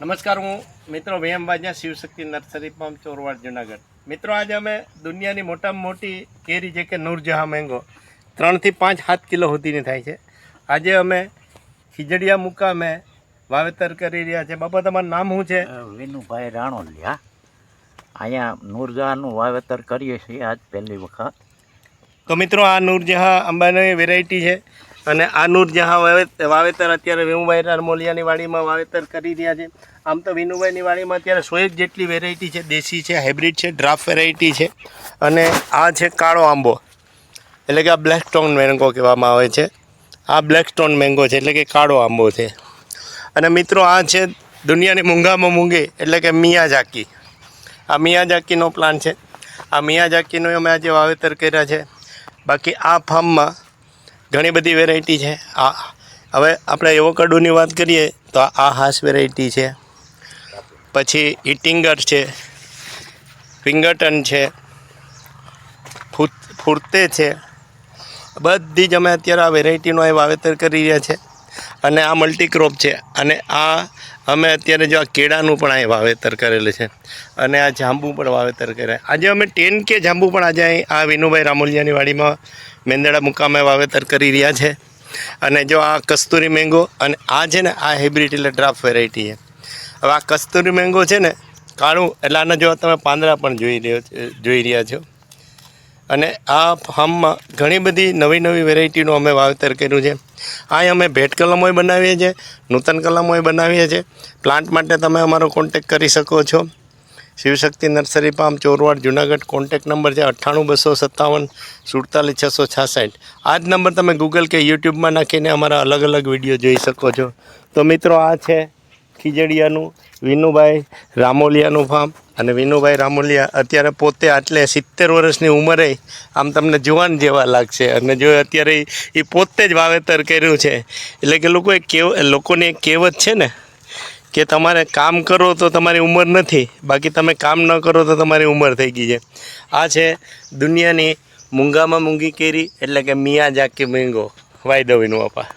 નમસ્કાર હું મિત્રો વીએમ વાજ્યા શિવશક્તિ નર્સરી પંપ ચોરવાડ જુનાગઢ. મિત્રો આજે અમે દુનિયાની મોટામાં મોટી કેરી જે કે નૂરજહાં મેંગો ત્રણથી પાંચ સાત કિલો સુધીની થાય છે. આજે અમે ખીજડીયા મુકામે વાવેતર કરી રહ્યા છે. બાબા તમારું નામ શું છે? વિનુભાઈ રાણોલિયા અહીંયા નૂરજહાંનું વાવેતર કરીએ છીએ આજ પહેલી વખત. તો મિત્રો આ નૂરજહાં અંબાની વેરાયટી છે. અને આ નૂરજહાં વાવે- વાવેતર અત્યારે વિનુભાઈ રામોલિયાની વાડીમાં વાવેતર કરી રહ્યા છે. આમ તો વિનુભાઈની વાડીમાં અત્યારે સો એક જેટલી વેરાયટી છે. દેશી છે હાઇબ્રિડ છે ડ્રાફ્ટ વેરાયટી છે અને આ છે કાળો આંબો. એટલે કે આ બ્લેક સ્ટોન મેંગો કહેવામાં આવે છે. આ બ્લેક સ્ટોન મેંગો છે, એટલે કે કાળો આંબો છે. અને મિત્રો આ છે દુનિયાની મૂંઘામાં મૂંઘી એટલે કે મિયાઝાકી આ મિયાઝાકીનો પ્લાન છે. આ મિયાઝાકીનું અમે આજે વાવેતર કર્યા છે. બાકી આ ફાર્મમાં ઘણી બધી વેરાયટી છે. આ, હવે આપણે એવોકાડોની વાત કરીએ તો આ હાસ વેરાયટી છે. પછી ઇટિંગર છે ફિંગરટન છે ફૂત ફૂરતે છે. બધી જ અમે અત્યારે આ વેરાયટીનું અહીં વાવેતર કરી રહ્યા છે. અને આ મલ્ટીક્રોપ છે. અને આ અમે અત્યારે જો આ કેળાનું પણ અહીં વાવેતર કરેલું છે. અને આ જાંબુ પણ વાવેતર કર્યા. આજે અમે ટેન કે જાંબુ પણ આજે અહીં આ વિનુભાઈ રામોલિયાની વાડીમાં મેંદડા મુકામે વાવેતર કરી રહ્યા છે. અને જો આ કસ્તુરી મેંગો અને આ છે ને આ હાઇબ્રિડ એટલે ડ્રાફ્ટ વેરાયટી છે. હવે આ કસ્તુરી મેંગો છે ને કાળું, એટલે આના જો તમે પાંદડા પણ જોઈ રહ્યો, જોઈ રહ્યા છો. અને આ ફાર્મમાં ઘણી બધી નવી નવી વેરાયટીનું અમે વાવેતર કર્યું છે. અહીં અમે ભેટ કલમોય બનાવીએ છીએ, નૂતન કલમોય બનાવીએ છીએ. પ્લાન્ટ માટે તમે અમારો કોન્ટેક કરી શકો છો. Shivshakti nursery palm Chorwad, Junagadh contact number છે અઠ્ઠાણું, બસો સત્તાવન, સુડતાલીસ, છસો છાસઠ. આ જ નંબર તમે ગૂગલ કે યુટ્યુબમાં નાખીને અમારા અલગ અલગ વીડિયો જોઈ શકો છો. તો મિત્રો આ છે ખીજડીયાનું, વિનુભાઈ રામોલિયાનું ફાર્મ અને વિનુભાઈ રામોલિયા અત્યારે પોતે આટલે સિત્તેર વર્ષની ઉંમરે આમ તમને જુવાન જેવા લાગશે. અને જો અત્યારે એ પોતે જ વાવેતર કર્યું છે, એટલે કે લોકો એક કેવ, લોકોની એક કહેવત છે ને, કે તમારે કામ કરો તો તમારી ઉંમર નથી, બાકી તમે કામ ન કરો તો તમારી ઉંમર થઈ ગઈ છે. આ છે દુનિયાની મૂંગામાં મૂંગી કેરી, એટલે કે મિયા જાકી મેંગો. વાયદો વિનું આપા